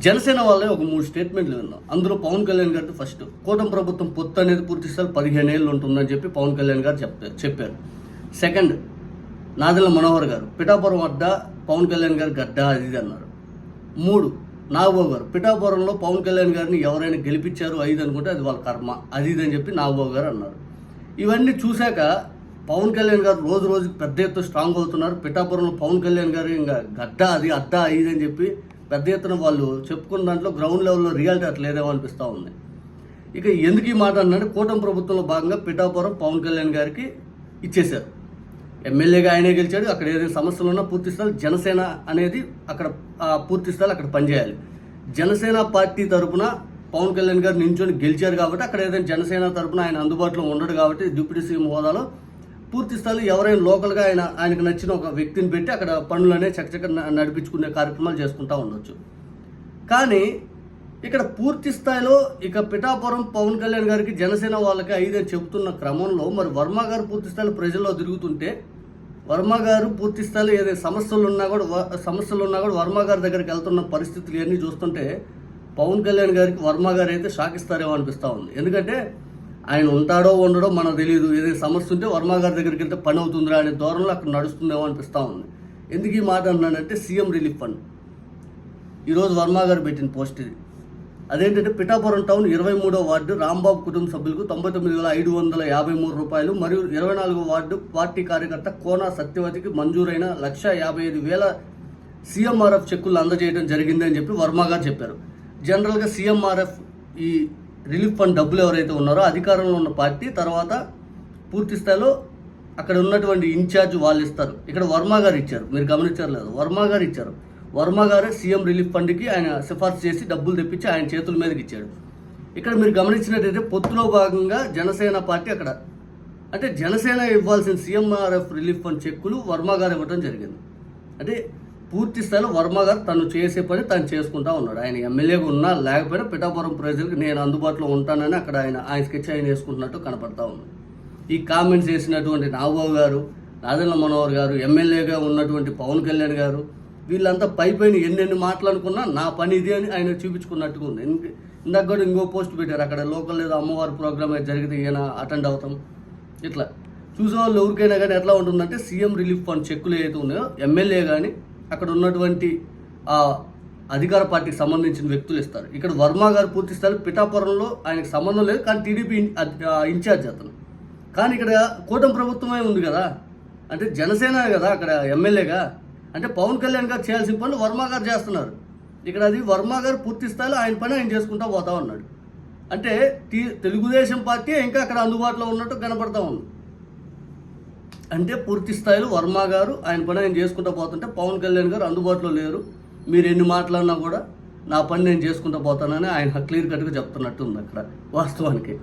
జనసేన వాళ్ళే ఒక మూడు స్టేట్మెంట్లు విన్నాం. అందులో పవన్ కళ్యాణ్ గారితో ఫస్ట్ కూటమి ప్రభుత్వం పొత్తు అనేది పూర్తి స్థాయి పదిహేను ఏళ్ళు ఉంటుందని చెప్పి పవన్ కళ్యాణ్ గారు చెప్తారు చెప్పారు. సెకండ్ నాదెల్ల మనోహర్ గారు పిఠాపురం అడ్డ పవన్ కళ్యాణ్ గారు గడ్డ అది ఇది అన్నారు. మూడు నాగబాబు గారు పిఠాపురంలో పవన్ కళ్యాణ్ గారిని ఎవరైనా గెలిపించారు ఐదు అనుకుంటే అది వాళ్ళ కర్మ అది ఇది అని చెప్పి నాగబాబు గారు అన్నారు. ఇవన్నీ చూశాక పవన్ కళ్యాణ్ గారు రోజు రోజు పెద్ద ఎత్తున స్ట్రాంగ్ అవుతున్నారు. పిఠాపురంలో పవన్ కళ్యాణ్ గారు ఇంకా గడ్డ అది అడ్డ ఇది అని చెప్పి పెద్ద ఎత్తున వాళ్ళు చెప్పుకున్న దాంట్లో గ్రౌండ్ లెవెల్లో రియాలిటీ అట్లా లేదేమో అనిపిస్తూ ఉంది. ఇక ఎందుకు ఈ మాట అన్నాడు? కూటమి ప్రభుత్వంలో భాగంగా పిఠాపురం పవన్ కళ్యాణ్ గారికి ఇచ్చేశారు. ఎమ్మెల్యేగా ఆయనే గెలిచాడు. అక్కడ ఏదైనా సమస్యలు ఉన్నా పూర్తి స్థాయి జనసేన అనేది అక్కడ ఆ పూర్తి స్థాయి అక్కడ పనిచేయాలి. జనసేన పార్టీ తరపున పవన్ కళ్యాణ్ గారు నించొని గెలిచారు కాబట్టి అక్కడ ఏదైనా జనసేన తరపున ఆయన అందుబాటులో ఉండడు కాబట్టి డిప్యూటీ సీఎం హోదాలో పూర్తి స్థాయిలో ఎవరైనా లోకల్గా ఆయన ఆయనకు నచ్చిన ఒక వ్యక్తిని పెట్టి అక్కడ పనులనే చక్కచక్క న- నడిపించుకునే కార్యక్రమాలు చేసుకుంటూ ఉండొచ్చు. కానీ ఇక్కడ పూర్తి స్థాయిలో ఇక పిఠాపురం పవన్ కళ్యాణ్ గారికి జనసేన వాళ్ళకి ఐదని చెబుతున్న క్రమంలో మరి వర్మ గారు పూర్తి స్థాయిలో ప్రజల్లో తిరుగుతుంటే వర్మ గారు పూర్తి స్థాయిలో ఏదైనా సమస్యలు ఉన్నా కూడా సమస్యలు ఉన్నా కూడా వర్మ గారి దగ్గరికి వెళ్తున్న పరిస్థితులు ఇవన్నీ చూస్తుంటే పవన్ కళ్యాణ్ గారికి వర్మ గారు అయితే షాకిస్తారేమో అనిపిస్తూ ఉంది. ఎందుకంటే ఆయన ఉంటాడో ఉండడో మనకు తెలియదు ఏదైనా సమస్య ఉంటే వర్మ గారి దగ్గరికి వెళ్తే పని అవుతుందిరా అనే ధోరణిలో అక్కడ నడుస్తుందేమో అనిపిస్తూ ఉంది. ఎందుకు ఈ మాట అన్నానంటే సీఎం రిలీఫ్ ఫండ్. ఈరోజు వర్మ గారు పెట్టిన పోస్ట్ ఇది. అదేంటంటే పిఠాపురం టౌన్ ఇరవై మూడో వార్డు రాంబాబు కుటుంబ సభ్యులకు తొంభై తొమ్మిది వేల ఐదు వందల యాభై మూడు రూపాయలు మరియు ఇరవై నాలుగో వార్డు పార్టీ కార్యకర్త కోన సత్యవతికి మంజూరైన లక్ష యాభై ఐదు వేల సీఎంఆర్ఎఫ్ చెక్కులు అందజేయడం జరిగిందని చెప్పి వర్మ గారు చెప్పారు. జనరల్గా సీఎంఆర్ఎఫ్ ఈ రిలీఫ్ ఫండ్ డబ్బులు ఎవరైతే ఉన్నారో అధికారంలో ఉన్న పార్టీ తర్వాత పూర్తి స్థాయిలో అక్కడ ఉన్నటువంటి ఇన్ఛార్జ్ వాళ్ళు ఇస్తారు. ఇక్కడ వర్మ గారు ఇచ్చారు. మీరు గమనించారు లేదు. వర్మ గారు ఇచ్చారు. వర్మ గారే సీఎం రిలీఫ్ ఫండ్కి ఆయన సిఫార్సు చేసి డబ్బులు తెప్పించి ఆయన చేతుల మీదకి ఇచ్చాడు. ఇక్కడ మీరు గమనించినట్టయితే పొత్తులో భాగంగా జనసేన పార్టీ అక్కడ. అంటే జనసేన ఇవ్వాల్సిన సీఎంఆర్ఎఫ్ రిలీఫ్ ఫండ్ చెక్కులు వర్మ గారు ఇవ్వడం జరిగింది. అంటే పూర్తి స్థాయిలో వర్మ గారు తను చేసే పని తను చేసుకుంటా ఉన్నాడు. ఆయన ఎమ్మెల్యేగా ఉన్నా లేకపోయినా పిఠాపురం ప్రజలకు నేను అందుబాటులో ఉంటానని అక్కడ ఆయన ఆయన స్కెచ్ ఆయన వేసుకుంటున్నట్టు కనపడతా ఉంది. ఈ కామెంట్స్ చేసినటువంటి నాగబాబు గారు నాదన్న మనోహర్ గారు ఎమ్మెల్యేగా ఉన్నటువంటి పవన్ కళ్యాణ్ గారు వీళ్ళంతా పై పైన ఎన్నెన్ని మాట్లాడుకున్నా నా పని ఇది అని ఆయన చూపించుకున్నట్టుగా ఉంది. ఇందాక కూడా ఇంకో పోస్ట్ పెట్టారు. అక్కడ లోకల్ ఏదో అమ్మవారి ప్రోగ్రామ్ అయితే జరిగితే ఈయన అటెండ్ అవుతాం. ఇట్లా చూసే వాళ్ళు ఎవరికైనా కానీ ఎట్లా ఉంటుందంటే సీఎం రిలీఫ్ ఫండ్ చెక్కులు ఏదైతే ఉన్నాయో ఎమ్మెల్యే కానీ అక్కడ ఉన్నటువంటి అధికార పార్టీకి సంబంధించిన వ్యక్తులు ఇస్తారు. ఇక్కడ వర్మ గారు పూర్తి స్థాయి పిఠాపురంలో ఆయనకు సంబంధం లేదు కానీ టీడీపీ ఇన్ఛార్జ్ అతను. కానీ ఇక్కడ కూటమి ప్రభుత్వమే ఉంది కదా? అంటే జనసేన కదా అక్కడ ఎమ్మెల్యేగా? అంటే పవన్ కళ్యాణ్ గారు చేయాల్సిన పనులు వర్మ గారు చేస్తున్నారు. ఇక్కడ అది వర్మ గారు పూర్తి స్థాయిలో ఆయన పని ఆయన చేసుకుంటా పోతా ఉన్నాడు. అంటే తెలుగుదేశం పార్టీ ఇంకా అక్కడ అందుబాటులో ఉన్నట్టు కనపడతా ఉంది. అంటే పూర్తి స్థాయిలో వర్మ గారు ఆయన పని ఆయన చేసుకుంటూ పోతుంటే పవన్ కళ్యాణ్ గారు అందుబాటులో లేరు. మీరు ఎన్ని మాట్లాడినా కూడా నా పని నేను చేసుకుంటూ పోతానని ఆయన క్లియర్ కట్గా చెప్తున్నట్టు ఉంది అక్కడ వాస్తవానికి.